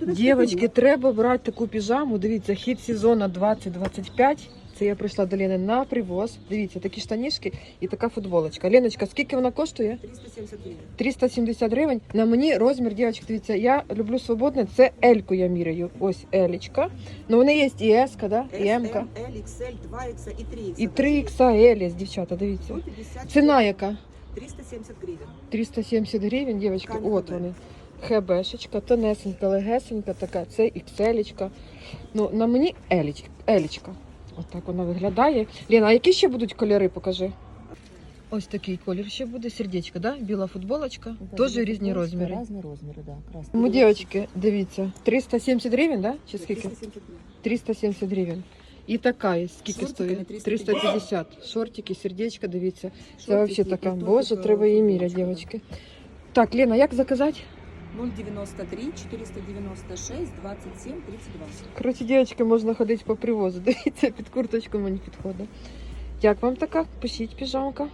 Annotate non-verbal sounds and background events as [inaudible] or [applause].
Дівчатки, треба брати таку піжаму. Дивіться, хід сезону 2025. Це я прийшла до Лени на привоз. Дивіться, такі штанішки і така футболочка. Леночка, скільки вона коштує? 370 гривен. 370 гривень. На мені розмір, дівчатки, дивіться, я люблю свободне. Це Ельку я міряю. Ось Елічка. Ну вони є і С, да? і М. S, XL, 2X і 3X. І 3 XL є, дівчата, дивіться. 150, Ціна яка? 370 гривен. 370 гривень, дівчатки, от вони ХБшечка, тонесенька, легесенька така, це XL. Ну, на мені еліч, елічка. От так вона виглядає. Ліна, а які ще будуть кольори, покажи. Ось такий колір ще буде, сердечко, да? Біла футболочка, теж різні розміри. Разные розміры, да. Красный. Ну, дівчатки, дивіться, 370 гривень, да? Чи скільки? 370 гривен. 370 гривень. І така є, скільки Шортиками стоїть? 350. 350. Шортики, сердечко, дивіться. Це Шортики взагалі така. і Боже, топик, треба її футболочка, міряти, да. дівчатки. Так, Лена, як заказати? 093 496 27 32. Коротше, дівчатки, можна ходити по привозу. [laughs] Дивіться, під курточку мені підходить. Як вам така? Пишіть піжамка.